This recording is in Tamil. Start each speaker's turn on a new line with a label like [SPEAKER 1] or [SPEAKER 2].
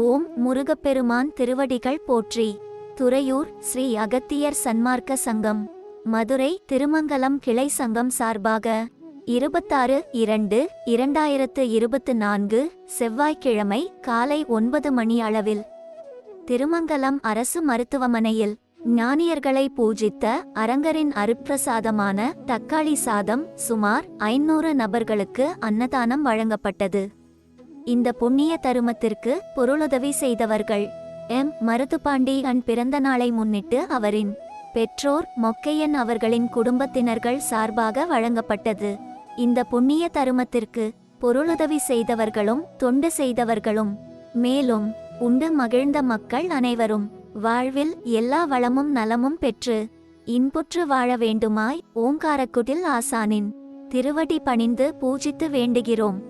[SPEAKER 1] ஓம் முருகப்பெருமான் திருவடிகள் போற்றி. துறையூர் ஸ்ரீ அகத்தியர் சன்மார்க்க சங்கம். மதுரை திருமங்கலம் கிளை சங்கம் சார்பாக இருபத்தாறு இரண்டு இரண்டாயிரத்து இருபத்து நான்கு செவ்வாய்க்கிழமை காலை ஒன்பது மணி அளவில். திருமங்கலம் அரசு மருத்துவமனையில் ஞானியர்களை பூஜித்த அரங்கரின் அருப்பிரசாதமான தக்காளி சாதம் சுமார் ஐநூறு நபர்களுக்கு அன்னதானம் வழங்கப்பட்டது. இந்த புண்ணிய தருமத்திற்கு பொருளுதவி செய்தவர்கள். எம். மருதுபாண்டி அன் பிறந்த நாளை முன்னிட்டு அவரின் பெற்றோர் மொக்கையன் அவர்களின் குடும்பத்தினர்கள் சார்பாக வழங்கப்பட்டது. இந்த புண்ணிய தருமத்திற்கு பொருளுதவி செய்தவர்களும் தொண்டு செய்தவர்களும் மேலும் உண்டு மகிழ்ந்த மக்கள் அனைவரும் வாழ்வில் எல்லா வளமும் நலமும் பெற்று இன்புற்று வாழ வேண்டுமாய் ஓங்காரக்குடில் ஆசானின் திருவடி பணிந்து பூஜித்து வேண்டுகிறோம்.